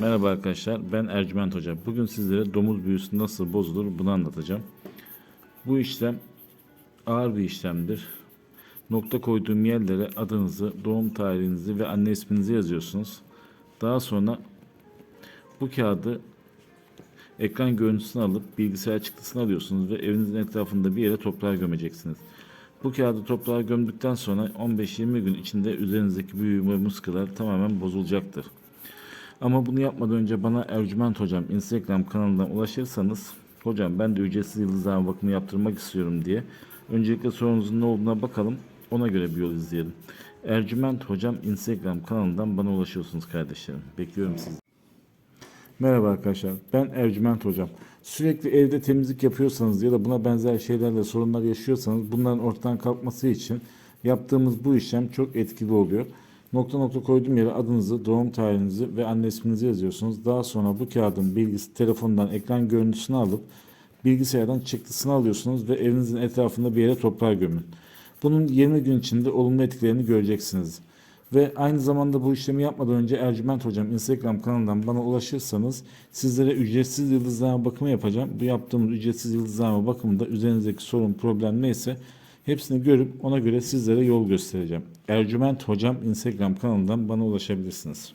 Merhaba arkadaşlar, ben Ercüment Hoca. Bugün sizlere domuz büyüsü nasıl bozulur bunu anlatacağım. Bu işlem ağır bir işlemdir. Nokta koyduğum yerlere adınızı, doğum tarihinizi ve anne isminizi yazıyorsunuz. Daha sonra bu kağıdı ekran görüntüsünü alıp bilgisayar çıktısını alıyorsunuz ve evinizin etrafında bir yere toprağa gömeceksiniz. Bu kağıdı toprağa gömdükten sonra 15-20 gün içinde üzerinizdeki büyü ve muskalar tamamen bozulacaktır. Ama bunu yapmadan önce bana Ercüment Hocam Instagram kanalından ulaşırsanız Hocam ben de ücretsiz yıldızlama bakımı yaptırmak istiyorum diye öncelikle sorunuzun ne olduğuna bakalım ona göre bir yol izleyelim. Ercüment Hocam Instagram kanalından bana ulaşıyorsunuz kardeşlerim. Bekliyorum sizi. Merhaba arkadaşlar. Ben Ercüment Hocam. Sürekli evde temizlik yapıyorsanız ya da buna benzer şeylerle sorunlar yaşıyorsanız bunların ortadan kalkması için yaptığımız bu işlem çok etkili oluyor. Nokta nokta koyduğum yere adınızı, doğum tarihinizi ve anne isminizi yazıyorsunuz. Daha sonra bu kağıdın bilgisi telefondan ekran görüntüsünü alıp bilgisayardan çıktısını alıyorsunuz ve evinizin etrafında bir yere toprağa gömün. Bunun 20 gün içinde olumlu etkilerini göreceksiniz. Ve aynı zamanda bu işlemi yapmadan önce Ercüment Hocam Instagram kanalından bana ulaşırsanız sizlere ücretsiz yıldızlama bakımı yapacağım. Bu yaptığımız ücretsiz yıldızlama bakımında üzerinizdeki sorun, problem neyse hepsini görüp ona göre sizlere yol göstereceğim. Ercüment Hocam Instagram kanalından bana ulaşabilirsiniz.